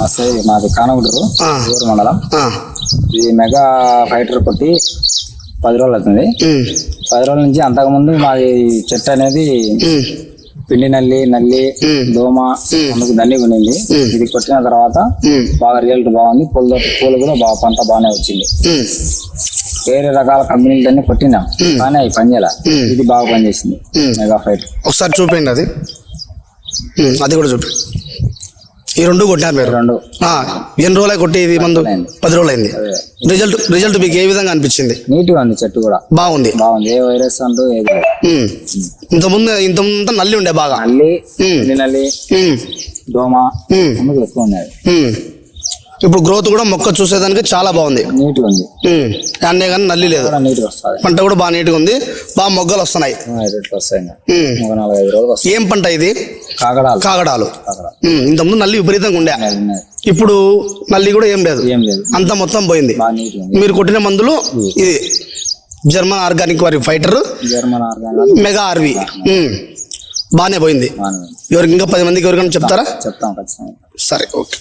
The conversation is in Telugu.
నమస్తే మాది కానగుడూరు. ఊరు మండలం. ఇది మెగా ఫైటర్ కొట్టి పది రోజులు అవుతుంది. పది రోజుల నుంచి అంతకుముందు మాది చెట్టు అనేది పిండి నల్లి నల్లి. దోమ అందుకు దండిగా ఉండింది. ఇది కొట్టిన తర్వాత బాగా రిజల్ట్ బాగుంది. పూల పూలు కూడా బాగా పంట బాగానే వచ్చింది. వేరే రకాల కంపెనీలన్నీ కొట్టినాం కానీ అవి పనిచేయాల. ఇది బాగా పనిచేసింది. Mega fighter. ఒకసారి చూపిండి అది. అది కూడా చూపి. ఈ రెండు కొట్టారు మీరు? రెండు. ఆ, ఎన్ని రోజులే కొట్టి ఇది మందు? పది రోజులు అయింది. రిజల్ట్ రిజల్ట్ మీకు ఏ విధంగా అనిపించింది? నీట్గా ఉంది చెట్టు కూడా. బాగుంది. బాగుంది. ఏ వైరస్ అంటూ ఏది లేదు. ఉమ్, ఇంతకుముందు ఇంతకుముందు నల్లి ఉండే బాగా. నల్లి నల్లి దోమ ఎక్కువ ఉన్నది ఉమ్. ఇప్పుడు గ్రోత్ కూడా మొక్క చూసేదానికి చాలా బాగుంది. నీట్గా ఉంది ఉమ్, అన్నే కానీ నల్లి లేదు. పంట కూడా బాగా నీట్గా ఉంది బాగా మొగ్గలు వస్తున్నాయి. ఏం పంట ఇది? కాగడాలు. కాకడాలు ఉమ్, ఇంతకుముందు నల్లి విపరీతంగా ఉండే. ఇప్పుడు నల్లి కూడా ఏం లేదు. అంతా మొత్తం పోయింది. మీరు కొట్టిన మందులు ఇది జర్మన్ ఆర్గానిక్ వారి ఫైటర్. జర్మన్ ఆర్గానిక్ మెగా ఆర్వి. బాగానే పోయింది. ఎవరికి ఇంకా పది మందికి ఎవరికైనా చెప్తారా? చెప్తాం సరే ఓకే.